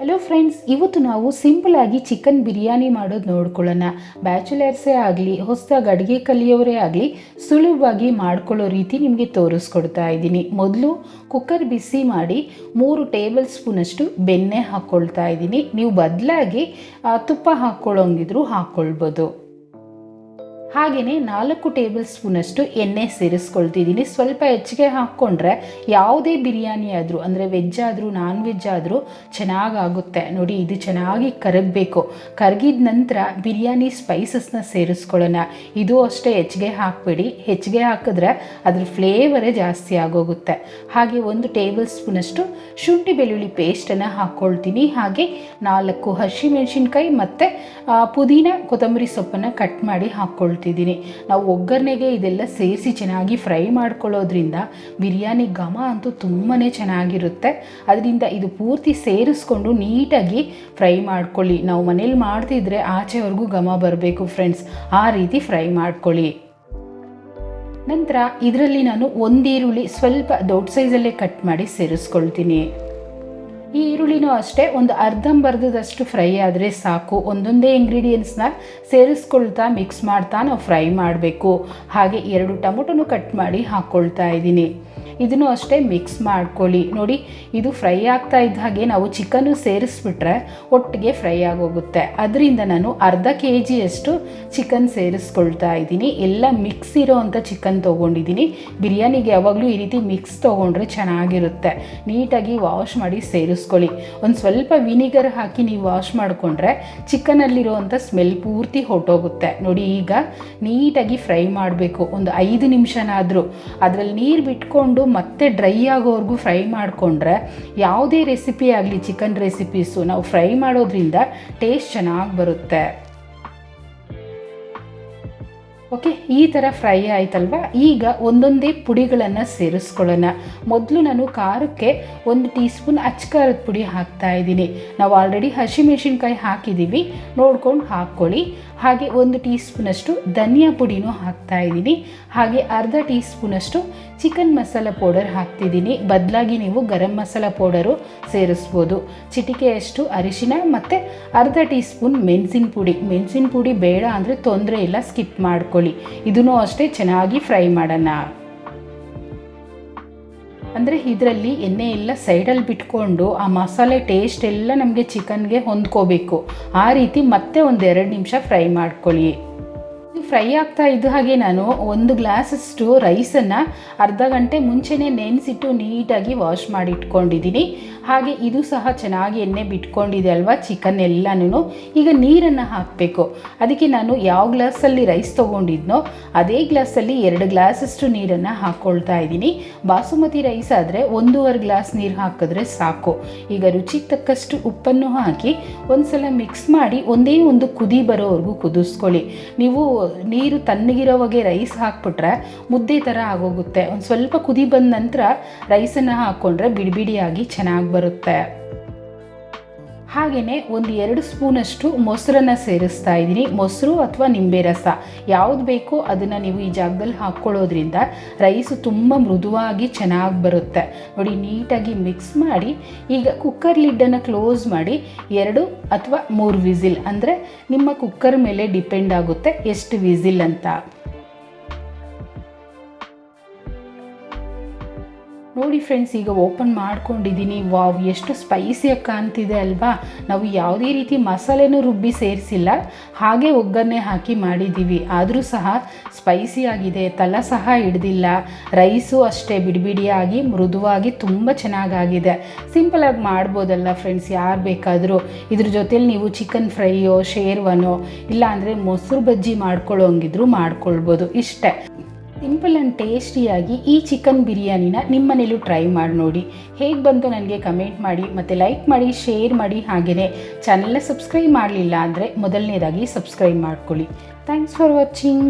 Hello friends ಇವತ್ತು ನಾವು ಸಿಂಪಲಾಗಿ ಚಿಕನ್ ಬಿರಿಯಾನಿ ಮಾಡೋದು ನೋಡ್ಕೊಳ್ಳೋಣ. ಬ್ಯಾಚುಲರ್ಸೇ ಆಗಲಿ, ಹೊಸದಾಗಿ ಅಡುಗೆ ಕಲಿಯೋರೇ ಆಗಲಿ, ಸುಲಭವಾಗಿ ಮಾಡ್ಕೊಳ್ಳೋ ರೀತಿ ನಿಮಗೆ ತೋರಿಸ್ಕೊಡ್ತಾ ಇದ್ದೀನಿ. ಮೊದಲು ಕುಕ್ಕರ್ ಬಿಸಿ ಮಾಡಿ ಮೂರು ಟೇಬಲ್ ಸ್ಪೂನಷ್ಟು ಬೆಣ್ಣೆ ಹಾಕ್ಕೊಳ್ತಾ ಇದ್ದೀನಿ. ನೀವು ಬದಲಾಗಿ ತುಪ್ಪ ಹಾಕ್ಕೊಳ್ಳೋಂಗಿದ್ರು ಹಾಕ್ಕೊಳ್ಬೋದು. ಹಾಗೆಯೇ ನಾಲ್ಕು ಟೇಬಲ್ ಸ್ಪೂನಷ್ಟು ಎಣ್ಣೆ ಸೇರಿಸ್ಕೊಳ್ತಿದ್ದೀನಿ. ಸ್ವಲ್ಪ ಹೆಚ್ಚಿಗೆ ಹಾಕ್ಕೊಂಡ್ರೆ ಯಾವುದೇ ಬಿರಿಯಾನಿ ಆದರೂ, ಅಂದರೆ ವೆಜ್ ಆದರೂ ನಾನ್ ವೆಜ್ ಆದರೂ ಚೆನ್ನಾಗಾಗುತ್ತೆ. ನೋಡಿ, ಇದು ಚೆನ್ನಾಗಿ ಕರಗಬೇಕು. ಕರಗಿದ ನಂತರ ಬಿರಿಯಾನಿ ಸ್ಪೈಸಸ್ನ ಸೇರಿಸ್ಕೊಳ್ಳೋಣ. ಇದು ಅಷ್ಟೇ ಹೆಚ್ಚಿಗೆ ಹಾಕಬೇಡಿ. ಹೆಚ್ಚಿಗೆ ಹಾಕಿದ್ರೆ ಅದ್ರ ಫ್ಲೇವರೇ ಜಾಸ್ತಿ ಆಗೋಗುತ್ತೆ. ಹಾಗೆ ಒಂದು ಟೇಬಲ್ ಸ್ಪೂನಷ್ಟು ಶುಂಠಿ ಬೆಳ್ಳುಳ್ಳಿ ಪೇಸ್ಟನ್ನು ಹಾಕ್ಕೊಳ್ತೀನಿ. ಹಾಗೆ ನಾಲ್ಕು ಹಸಿಮೆಣಸಿನ್ಕಾಯಿ ಮತ್ತು ಪುದೀನ ಕೊತ್ತಂಬರಿ ಸೊಪ್ಪನ್ನು ಕಟ್ ಮಾಡಿ ಹಾಕ್ಕೊಳ್ತೀನಿ. ಮಾಡ್ತಿದ್ದೀನಿ. ನಾವು ಒಗ್ಗರಣೆಗೆ ಇದೆಲ್ಲ ಸೇರಿಸಿ ಚೆನ್ನಾಗಿ ಫ್ರೈ ಮಾಡ್ಕೊಳ್ಳೋದ್ರಿಂದ ಬಿರಿಯಾನಿ ಘಮ ಅಂತೂ ತುಂಬಾ ಚೆನ್ನಾಗಿರುತ್ತೆ. ಅದರಿಂದ ಇದು ಪೂರ್ತಿ ಸೇರಿಸ್ಕೊಂಡು ನೀಟಾಗಿ ಫ್ರೈ ಮಾಡ್ಕೊಳ್ಳಿ. ನಾವು ಮನೇಲಿ ಮಾಡ್ತಿದ್ರೆ ಆಚೆವರೆಗೂ ಘಮ ಬರಬೇಕು ಫ್ರೆಂಡ್ಸ್. ಆ ರೀತಿ ಫ್ರೈ ಮಾಡ್ಕೊಳ್ಳಿ. ನಂತರ ಇದರಲ್ಲಿ ನಾನು ಒಂದೀರುಳ್ಳಿ ಸ್ವಲ್ಪ ದೊಡ್ಡ ಸೈಜಲ್ಲೇ ಕಟ್ ಮಾಡಿ ಸೇರಿಸ್ಕೊಳ್ತೀನಿ. ಈರುಳ್ಳಿನೂ ಅಷ್ಟೇ, ಒಂದು ಅರ್ಧಂಬರ್ಧದಷ್ಟು ಫ್ರೈ ಆದರೆ ಸಾಕು. ಒಂದೊಂದೇ ಇಂಗ್ರೀಡಿಯೆಂಟ್ಸ್ನ ಸೇರಿಸ್ಕೊಳ್ತಾ ಮಿಕ್ಸ್ ಮಾಡ್ತಾ ನಾವು ಫ್ರೈ ಮಾಡಬೇಕು. ಹಾಗೆ ಎರಡು ಟೊಮೊಟೊನು ಕಟ್ ಮಾಡಿ ಹಾಕ್ಕೊಳ್ತಾ ಇದ್ದೀನಿ. ಇದನ್ನು ಅಷ್ಟೇ ಮಿಕ್ಸ್ ಮಾಡ್ಕೊಳ್ಳಿ. ನೋಡಿ, ಇದು ಫ್ರೈ ಆಗ್ತಾ ಇದ್ದ ಹಾಗೆ ನಾವು ಚಿಕನ್ನು ಸೇರಿಸ್ಬಿಟ್ರೆ ಒಟ್ಟಿಗೆ ಫ್ರೈ ಆಗೋಗುತ್ತೆ. ಅದರಿಂದ ನಾನು ಅರ್ಧ ಕೆ ಜಿಯಷ್ಟು ಚಿಕನ್ ಸೇರಿಸ್ಕೊಳ್ತಾ ಇದ್ದೀನಿ. ಎಲ್ಲ ಮಿಕ್ಸ್ ಇರೋ ಅಂಥ ಚಿಕನ್ ತೊಗೊಂಡಿದ್ದೀನಿ. ಬಿರಿಯಾನಿಗೆ ಯಾವಾಗಲೂ ಈ ರೀತಿ ಮಿಕ್ಸ್ ತೊಗೊಂಡ್ರೆ ಚೆನ್ನಾಗಿರುತ್ತೆ. ನೀಟಾಗಿ ವಾಶ್ ಮಾಡಿ ಸೇರಿಸ್ಕೊಳ್ಳಿ. ಒಂದು ಸ್ವಲ್ಪ ವಿನಿಗರ್ ಹಾಕಿ ನೀವು ವಾಶ್ ಮಾಡಿಕೊಂಡ್ರೆ ಚಿಕನಲ್ಲಿರುವಂಥ ಸ್ಮೆಲ್ ಪೂರ್ತಿ ಹೊಟ್ಟೋಗುತ್ತೆ ನೋಡಿ, ಈಗ ನೀಟಾಗಿ ಫ್ರೈ ಮಾಡಬೇಕು. ಒಂದು ಐದು ನಿಮಿಷನಾದರೂ. ಅದರಲ್ಲಿ ನೀರು ಬಿಟ್ಕೊಂಡು ಮತ್ತೆ ಡ್ರೈ ಆಗೋವರೆಗೂ ಫ್ರೈ ಮಾಡಿಕೊಂಡ್ರೆ ಯಾವುದೇ ರೆಸಿಪಿ ಆಗಲಿ ಚಿಕನ್ ರೆಸಿಪೀಸು ನಾವು ಫ್ರೈ ಮಾಡೋದ್ರಿಂದ ಟೇಸ್ಟ್ ಚೆನ್ನಾಗಿ ಬರುತ್ತೆ. ಓಕೆ ಈ ಥರ ಫ್ರೈ ಆಯ್ತಲ್ವ? ಈಗ ಒಂದೊಂದೇ ಪುಡಿಗಳನ್ನು ಸೇರಿಸ್ಕೊಳ್ಳೋಣ. ಮೊದಲು ನಾನು ಖಾರಕ್ಕೆ ಒಂದು ಟೀ ಸ್ಪೂನ್ ಪುಡಿ ಹಾಕ್ತಾ ಇದ್ದೀನಿ. ನಾವು ಆಲ್ರೆಡಿ ಹಸಿಮೆಣಸಿನ್ಕಾಯಿ ಹಾಕಿದ್ದೀವಿ ನೋಡ್ಕೊಂಡು ಹಾಕ್ಕೊಳ್ಳಿ. ಹಾಗೆ ಒಂದು ಟೀ ಸ್ಪೂನಷ್ಟು ಧನಿಯಾ ಪುಡಿನೂ ಹಾಕ್ತಾ ಇದ್ದೀನಿ. ಹಾಗೆ ಅರ್ಧ ಟೀ ಸ್ಪೂನಷ್ಟು ಚಿಕನ್ ಮಸಾಲ ಪೌಡರ್ ಹಾಕ್ತಿದ್ದೀನಿ. ಬದಲಾಗಿ ನೀವು ಗರಂ ಮಸಾಲ ಪೌಡರು ಸೇರಿಸ್ಬೋದು. ಚಿಟಿಕೆಯಷ್ಟು ಅರಿಶಿನ ಮತ್ತು ಅರ್ಧ ಟೀ ಸ್ಪೂನ್ ಮೆಣಸಿನ ಪುಡಿ. ಮೆಣಸಿನ ಪುಡಿ ಬೇಡ ಅಂದರೆ ತೊಂದರೆ ಇಲ್ಲ ಸ್ಕಿಪ್ ಮಾಡ್ಕೊಳ್ಳಿ. ಇದನ್ನು ಅಷ್ಟೇ ಚೆನ್ನಾಗಿ ಫ್ರೈ ಮಾಡೋಣ. ಅಂದರೆ ಇದರಲ್ಲಿ ಎಣ್ಣೆ ಎಲ್ಲ ಸೈಡಲ್ಲಿ ಬಿಟ್ಕೊಂಡು ಆ ಮಸಾಲೆ ಟೇಸ್ಟ್ ಎಲ್ಲ ನಮಗೆ ಚಿಕನ್ಗೆ ಹೊಂದ್ಕೋಬೇಕು. ಆ ರೀತಿ ಮತ್ತೆ ಒಂದೆರಡು ನಿಮಿಷ ಫ್ರೈ ಮಾಡ್ಕೊಳ್ಳಿ. ಫ್ರೈ ಆಗ್ತಾ ಇದ್ದ ಹಾಗೆ ನಾನು ಒಂದು ಗ್ಲಾಸಷ್ಟು ರೈಸನ್ನು ಅರ್ಧ ಗಂಟೆ ಮುಂಚೆನೇ ನೆನೆಸಿಟ್ಟು ನೀಟಾಗಿ ವಾಶ್ ಮಾಡಿ ಇಟ್ಕೊಂಡಿದ್ದೀನಿ ಹಾಗೆ ಇದು ಸಹ ಚೆನ್ನಾಗಿ ಎಣ್ಣೆ ಬಿಟ್ಕೊಂಡಿದೆ ಅಲ್ವಾ ಚಿಕನ್ ಎಲ್ಲನೂ ಈಗ ನೀರನ್ನು ಹಾಕಬೇಕು. ಅದಕ್ಕೆ ನಾನು ಯಾವ ಗ್ಲಾಸಲ್ಲಿ ರೈಸ್ ತೊಗೊಂಡಿದ್ನೋ ಅದೇ ಗ್ಲಾಸಲ್ಲಿ ಎರಡು ಗ್ಲಾಸಷ್ಟು ನೀರನ್ನು ಹಾಕ್ಕೊಳ್ತಾ ಇದ್ದೀನಿ. ಬಾಸುಮತಿ ರೈಸ್ ಆದರೆ ಒಂದೂವರೆ ಗ್ಲಾಸ್ ನೀರು ಹಾಕಿದ್ರೆ ಸಾಕು. ಈಗ ರುಚಿಗೆ ತಕ್ಕಷ್ಟು ಉಪ್ಪನ್ನು ಹಾಕಿ ಒಂದು ಸಲ ಮಿಕ್ಸ್ ಮಾಡಿ ಒಂದೇ ಒಂದು ಕುದಿ ಬರೋವರೆಗೂ ಕುದಿಸ್ಕೊಳ್ಳಿ. ನೀವು ನೀರು ತಣ್ಣಗಿರೋವಾಗೆ ರೈಸ್ ಹಾಕ್ಬಿಟ್ರೆ ಮುದ್ದೆ ಥರ ಆಗೋಗುತ್ತೆ. ಒಂದು ಸ್ವಲ್ಪ ಕುದಿ ಬಂದ ನಂತರ ರೈಸನ್ನು ಹಾಕ್ಕೊಂಡ್ರೆ ಬಿಡಿ ಬಿಡಿಯಾಗಿ ಚೆನ್ನಾಗಿ ಬರುತ್ತೆ. ಹಾಗೆಯೇ ಒಂದು ಎರಡು ಸ್ಪೂನಷ್ಟು ಮೊಸರನ್ನು ಸೇರಿಸ್ತಾ ಇದ್ದೀನಿ. ಮೊಸರು ಅಥವಾ ನಿಂಬೆ ರಸ. ಯಾವುದು ಬೇಕೋ ಅದನ್ನು ನೀವು ಈ ಜಾಗದಲ್ಲಿ ಹಾಕ್ಕೊಳ್ಳೋದ್ರಿಂದ ರೈಸು ತುಂಬ ಮೃದುವಾಗಿ ಚೆನ್ನಾಗಿ ಬರುತ್ತೆ. ನೋಡಿ, ನೀಟಾಗಿ ಮಿಕ್ಸ್ ಮಾಡಿ, ಈಗ ಕುಕ್ಕರ್ ಲಿಡ್ಡನ್ನು ಕ್ಲೋಸ್ ಮಾಡಿ, ಎರಡು ಅಥವಾ ಮೂರು ವಿಸಿಲ್, ಅಂದರೆ ನಿಮ್ಮ ಕುಕ್ಕರ್ ಮೇಲೆ ಡಿಪೆಂಡ್ ಆಗುತ್ತೆ ಎಷ್ಟು ವಿಸಿಲ್ ಅಂತ. ನೋಡಿ ಫ್ರೆಂಡ್ಸ್ ಈಗ ಓಪನ್ ಮಾಡ್ಕೊಂಡಿದ್ದೀನಿ ವಾವ್ ಎಷ್ಟು ಸ್ಪೈಸಿಯಾಗಿ ಕಾಣ್ತಿದೆ ಅಲ್ವಾ? ನಾವು ಯಾವುದೇ ರೀತಿ ಮಸಾಲೆನೂ ರುಬ್ಬಿ ಸೇರಿಸಿಲ್ಲ. ಹಾಗೆ ಒಗ್ಗರಣೆ ಹಾಕಿ ಮಾಡಿದ್ದೀವಿ ಆದರೂ ಸಹ ಸ್ಪೈಸಿಯಾಗಿದೆ ತಲ ಸಹ ಹಿಡ್ದಿಲ್ಲ. ರೈಸು ಅಷ್ಟೇ ಬಿಡಿಬಿಡಿಯಾಗಿ, ಮೃದುವಾಗಿ ತುಂಬ ಚೆನ್ನಾಗಾಗಿದೆ. ಸಿಂಪಲಾಗಿ ಮಾಡ್ಬೋದಲ್ಲ ಫ್ರೆಂಡ್ಸ್ ಯಾರು ಬೇಕಾದರೂ. ಇದ್ರ ಜೊತೇಲಿ ನೀವು ಚಿಕನ್ ಫ್ರೈಯೋ ಶೇರ್ವನೋ ಇಲ್ಲಾಂದರೆ ಮೊಸರು ಬಜ್ಜಿ ಮಾಡ್ಕೊಳ್ಳೋಂಗಿದ್ರು ಮಾಡ್ಕೊಳ್ಬೋದು. ಇಷ್ಟೇ. ಸಿಂಪಲ್ ಆ್ಯಂಡ್ ಟೇಸ್ಟಿಯಾಗಿ ಈ ಚಿಕನ್ ಬಿರಿಯಾನಿನ ನಿಮ್ಮ ಮನೇಲೂ ಟ್ರೈ ಮಾಡಿ ನೋಡಿ. ಹೇಗೆ ಬಂತು ನನಗೆ ಕಮೆಂಟ್ ಮಾಡಿ, ಮತ್ತು ಲೈಕ್ ಮಾಡಿ, ಶೇರ್ ಮಾಡಿ ಹಾಗೆಯೇ ಚಾನೆಲ್ನ ಸಬ್ಸ್ಕ್ರೈಬ್ ಮಾಡಲಿಲ್ಲ ಅಂದರೆ ಮೊದಲನೇದಾಗಿ ಸಬ್ಸ್ಕ್ರೈಬ್ ಮಾಡ್ಕೊಳ್ಳಿ. Thanks for watching.